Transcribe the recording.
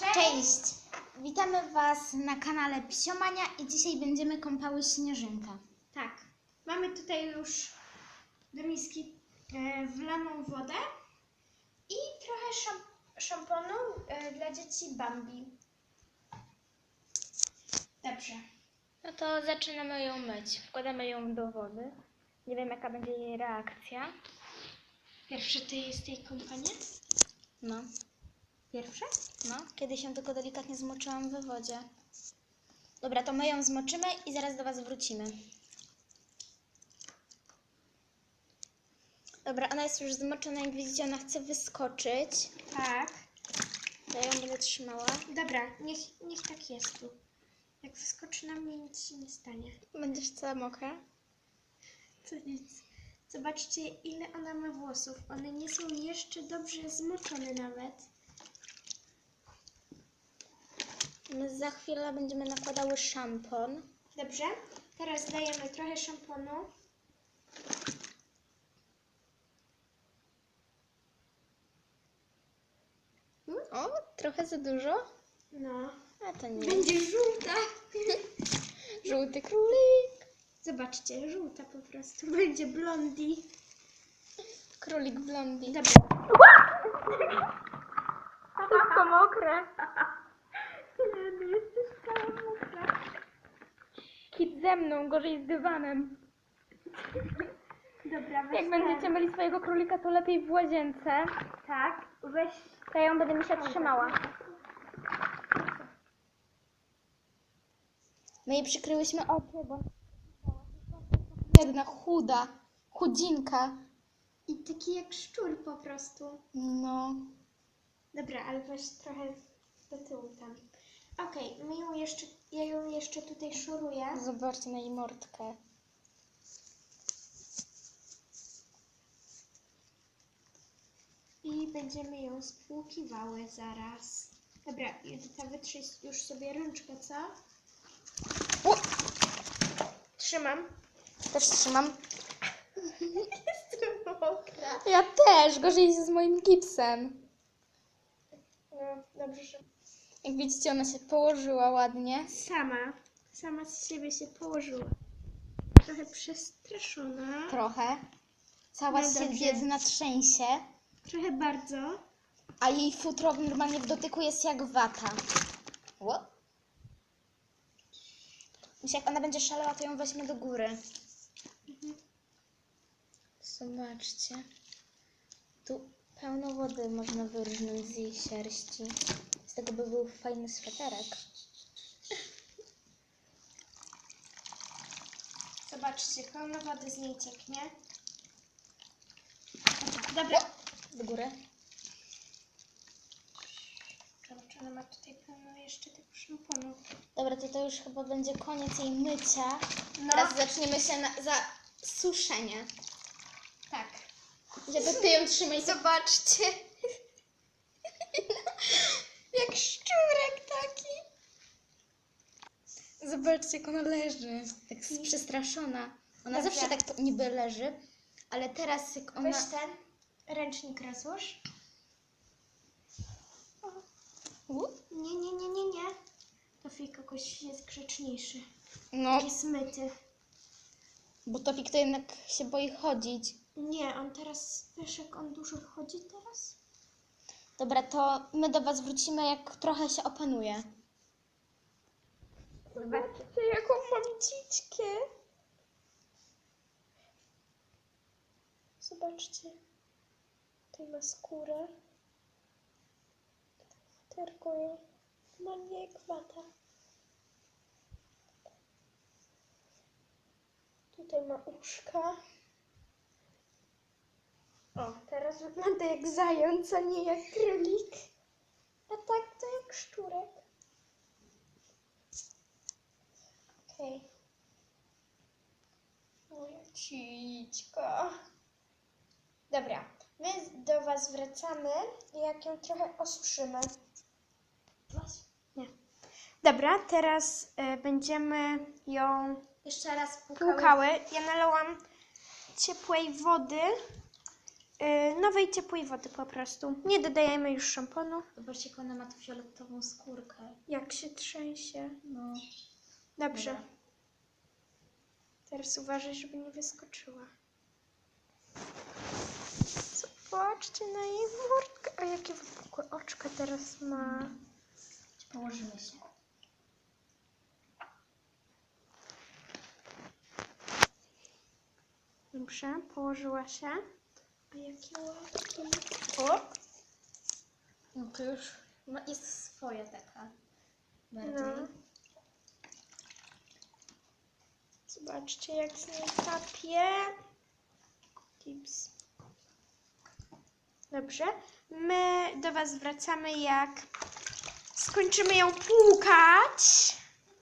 Cześć! Witamy Was na kanale Psiomania i dzisiaj będziemy kąpały Śnieżynkę. Tak. Mamy tutaj już do miski e, wlaną wodę i trochę szam szamponu e, dla dzieci Bambi. Dobrze. No to zaczynamy ją myć. Wkładamy ją do wody. Nie wiem jaka będzie jej reakcja. Pierwszy ty jest tej kąpanie? No. Pierwsze? No, kiedy się tylko delikatnie zmoczyłam we wodzie. Dobra, to my ją zmoczymy i zaraz do Was wrócimy. Dobra, ona jest już zmoczona, jak widzicie, ona chce wyskoczyć. Tak. Ja ją będę trzymała. Dobra, niech, niech tak jest tu. Jak wyskoczy na mnie, nic się nie stanie. Będziesz cała mokra. To nic. Zobaczcie, ile ona ma włosów. One nie są jeszcze dobrze zmoczone nawet. My za chwilę będziemy nakładały szampon. Dobrze? Teraz dajemy trochę szamponu. O, trochę za dużo. No. A to nie. Będzie żółta. Żółty królik. Zobaczcie, żółta po prostu. Będzie blondi. Królik blondi. Dobra. Wszystko mokre. Kit ze mną, gorzej z dywanem. Dobra, weź Jak ten. będziecie myli swojego królika, to lepiej w łazience. Tak, weź. To ja ją będę mi się trzymała. My jej przykryłyśmy oczy, bo jedna chuda, chudzinka. I taki jak szczur po prostu. No. Dobra, ale weź trochę do tyłu tam. Okej, my ją jeszcze, ja ją jeszcze tutaj szuruję. Zobaczcie na jej mordkę. I będziemy ją spłukiwały zaraz. Dobra, Judyta, wytrzyj już sobie rączkę, co? O! Trzymam. Też trzymam. Jestem mokra. Ja też, gorzej z moim gipsem. No, dobrze, że Jak widzicie, ona się położyła ładnie. sama, sama z siebie się położyła. Trochę przestraszona. Trochę. Cała No się dobrze. biedna trzęsie, Trochę bardzo. a jej futro normalnie w dotyku jest jak wata. Ło? Myślę, jak ona będzie szalała, to ją weźmie do góry. Zobaczcie. Tu pełno wody można wyrżnąć z jej sierści. Tego by był fajny sweterek. Zobaczcie, pełno wody z niej cieknie. Dobra. Do góry. Ona ma tutaj pełno jeszcze tego szamponu. Dobra, to to już chyba będzie koniec jej mycia. No. Teraz zaczniemy się na, za suszenie. Tak. Żeby ty ją trzymaj. Zobaczcie. Jak szczurek taki. Zobaczcie, jak ona leży. Tak jest przestraszona. Ona zawsze tak niby leży, ale teraz jak ona... Weź ten ręcznik rozłóż. U? Nie, nie, nie, nie, nie. Tofik jakoś jest grzeczniejszy. No, Jest myty. bo Tofik to jednak się boi chodzić. Nie, on teraz, wiesz jak on dużo chodzi teraz? Dobra, to my do was wrócimy, jak trochę się opanuje. Zobaczcie jaką mam dziczkę. Zobaczcie. Tutaj ma skórę. Targuje. Normalnie jak. Tutaj ma uszka. O, teraz wygląda jak zając, a nie jak królik. A tak to jak szczurek. Okej. Ciczka. Dobra, my do Was wracamy, jak ją trochę osuszymy. Nie. Dobra, teraz y, będziemy ją Jeszcze raz pukały. płukały. Ja nalałam ciepłej wody e, nowej ciepłej wody po prostu. Nie dodajemy już szamponu. Zobaczcie, jak ona ma tu fioletową skórkę. Jak się trzęsie. No. Dobrze. Dobra. Teraz uważaj, żeby nie wyskoczyła. Zobaczcie na jej mordkę. A jakie wypukłe oczka teraz ma. Położymy się. Dobrze, położyła się. A jakie łapki. O! No to już ma- jest swoja taka. Bardziej. No. Zobaczcie, jak z niej kapie. Tips. Dobrze. My do Was wracamy, jak skończymy ją płukać.